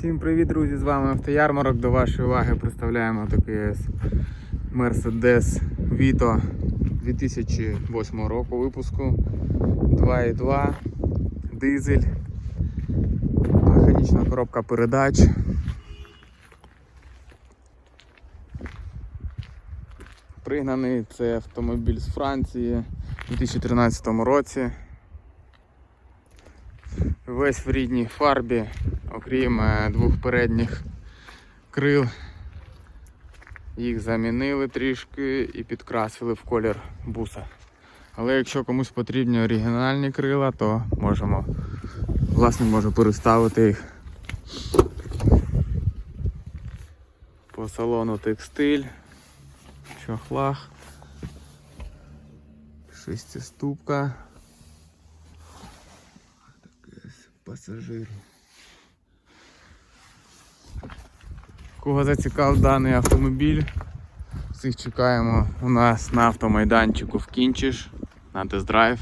Всім привіт, друзі! З вами Автоярмарок. До вашої уваги представляємо такий Mercedes Vito 2008 року випуску 2.2 дизель, механічна коробка передач. Пригнаний це автомобіль з Франції у 2013 році. Весь в рідній фарбі, окрім е, двох передніх крил. Їх замінили трішки і підкрасили в колір буса. Але якщо комусь потрібні оригінальні крила, то можемо власник може переставити їх. По салону текстиль, чохлах, шестиступка. Пасажир. Кого зацікав даний автомобіль, всіх чекаємо у нас на автомайданчику в Кінчиш на тест-драйв.